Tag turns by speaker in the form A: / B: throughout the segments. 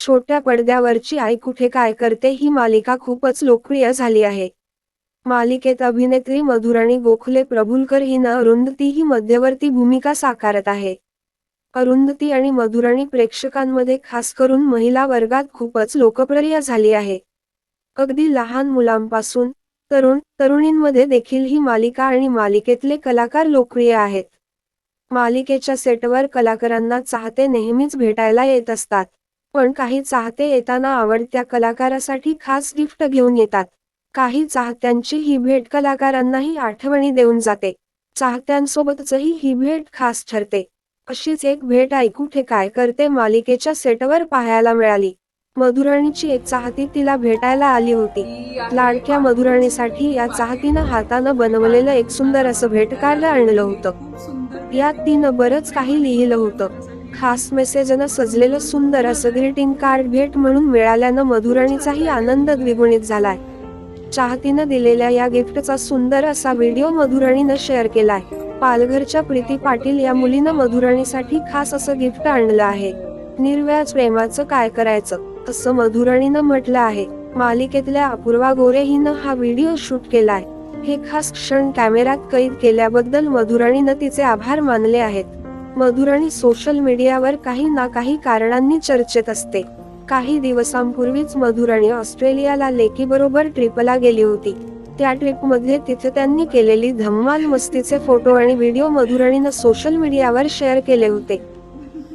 A: छोट्या पडद्यावरची आई कुठे काय करते ही मालिका खूपच लोकप्रिय झाली आहे. मालिकेत अभिनेत्री मधुराणी गोखले प्रभुलकर हिनं अरुंधती ही मध्यवर्ती भूमिका साकारत आहे. अरुंधती आणि मधुराणी प्रेक्षकांमध्ये खास करून महिला वर्गात खूपच लोकप्रिय झाली आहे. अगदी लहान मुलांपासून तरुण तरुणींमध्ये देखील ही मालिका आणि मालिकेतले कलाकार लोकप्रिय आहेत. मालिकेच्या सेटवर कलाकारांना चाहते नेहमीच भेटायला येत असतात. पण काही चाहते येताना आवडत्या कलाकारासाठी खास गिफ्ट घेऊन येतात. काही चाहत्यांची ही भेट कलाकारांनाही आठवणी देऊन जाते. चाहत्यांसोबतचही ही भेट खास ठरते. अशीच एक भेट ऐकू काय करते मालिकेच्या सेटवर पाहायला मिळाली. मधुराणीची एक चाहती तिला भेटायला आली होती. लाडक्या मधुराणीसाठी या चाहतीनं हातानं बनवलेलं एक सुंदर असं भेटकार्ड आणलं होतं. यात तिनं बरंच काही लिहिलं होतं. खास मेसेजनं सजलेलं सुंदर असं ग्रीटिंग कार्ड भेट म्हणून मिळाल्यानं मधुराणीचाही आनंद द्विगुणित झालाय. चाहतीनं दिलेल्या या गिफ्टचा सुंदर असा व्हिडिओ मधुराणीनं शेअर केलाय. पालघरच्या प्रीती पाटील या मुलीनं मधुराणीसाठी खास असं गिफ्ट आणलं आहे. निर्व्याज प्रेमाचं काय करायचं? असं मधुराणीनं म्हटलं आहे. मालिकेतल्या अपूर्वा गोरे हिनं हा व्हिडिओ शूट केलाय. हे खास क्षण कॅमेऱ्यात कैद केल्याबद्दल मधुराणीनं तिचे आभार मानले आहेत. मधुराणी सोशल मीडियावर काही ना काही कारणांनी चर्चेत असते. काही दिवसांपूर्वीच मधुराणी ऑस्ट्रेलियाला लेकीबरोबर ट्रिपला गेली होती. त्या ट्रिपमध्ये तिथे त्यांनी केलेली धम्माल मस्तीचे फोटो आणि व्हिडिओ मधुराणीनं सोशल मीडियावर शेअर केले होते.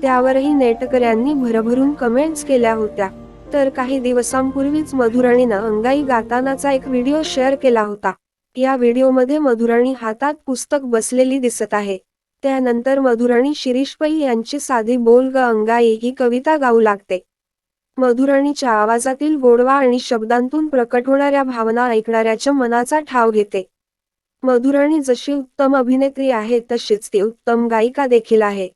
A: त्यावरही नेटकऱ्यांनी भरभरून कमेंट्स केल्या होत्या. तर काही दिवसांपूर्वीच मधुराणीनं अंगाई गातानाचा एक व्हिडिओ शेअर केला होता. या व्हिडिओमध्ये मधुराणी हातात पुस्तक बसलेली दिसत आहे. त्यानंतर मधुराणी शिरीष पै यांची साधी बोल ग अंगाई ही कविता गाऊ लागते. मधुराणीच्या आवाजातील गोडवा आणि शब्दांतून प्रकट होणाऱ्या भावना ऐकणाऱ्याच्या मनाचा ठाव घेते. मधुराणी जशी उत्तम अभिनेत्री आहे तशीच ती उत्तम गायिका देखील आहे.